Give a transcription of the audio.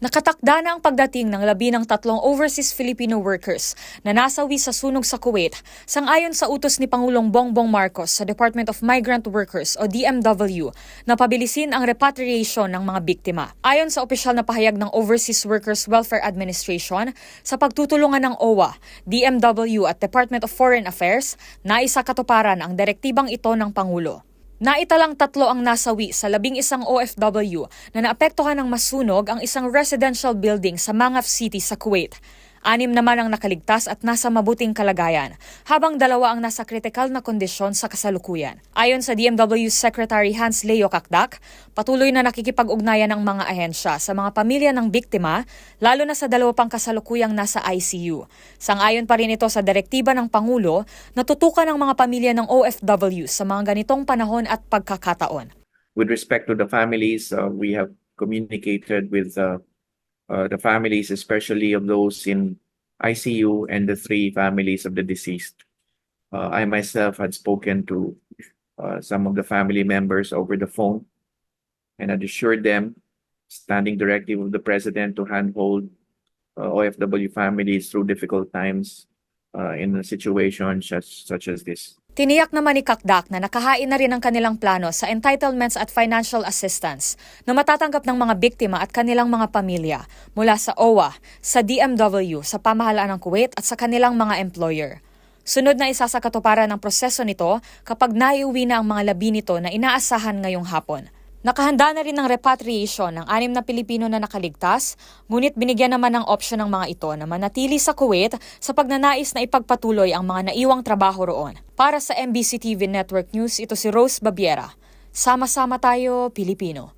Nakatakda na ang pagdating ng labi ng tatlong overseas Filipino workers na nasawi sa sunog sa Kuwait sangayon sa utos ni Pangulong Bongbong Marcos sa Department of Migrant Workers o DMW na pabilisin ang repatriation ng mga biktima. Ayon sa opisyal na pahayag ng Overseas Workers Welfare Administration, sa pagtutulungan ng OWA, DMW at Department of Foreign Affairs, naisa katuparan ang direktibang ito ng Pangulo. Naitalang tatlo ang nasawi sa labing isang OFW na naapektuhan ng masunog ang isang residential building sa Mangaf City sa Kuwait. Anim naman ang nakaligtas at nasa mabuting kalagayan, habang dalawa ang nasa kritikal na kondisyon sa kasalukuyan. Ayon sa DMW Secretary Hans Leo Kakdak, patuloy na nakikipag-ugnayan ng mga ahensya sa mga pamilya ng biktima, lalo na sa dalawa pang kasalukuyang nasa ICU. Sangayon pa rin ito sa direktiba ng Pangulo na tutukan ng mga pamilya ng OFW sa mga ganitong panahon at pagkakataon. with respect to the families, uh, we have communicated with uh, uh, the families, especially of those in ICU and the three families of the deceased. Uh, I myself had spoken to uh, some of the family members over the phone and had assured them, standing directive of the president to handhold uh, OFW families through difficult times uh, in a situation such, such as this. Tiniyak naman ni Kakdak na nakahain na rin ang kanilang plano sa entitlements at financial assistance na matatanggap ng mga biktima at kanilang mga pamilya mula sa OWA, sa DMW, sa pamahalaan ng Kuwait at sa kanilang mga employer. Sunod na isa sa katuparan ng proseso nito kapag naiuwi na ang mga labi nito na inaasahan ngayong hapon. Nakahanda na rin ng repatriation ng anim na Pilipino na nakaligtas, ngunit binigyan naman ng opsyon ng mga ito na manatili sa Kuwait sa pagnanais na ipagpatuloy ang mga naiwang trabaho roon. Para sa MBC TV Network News, ito si Rose Babiera. Sama-sama tayo, Pilipino.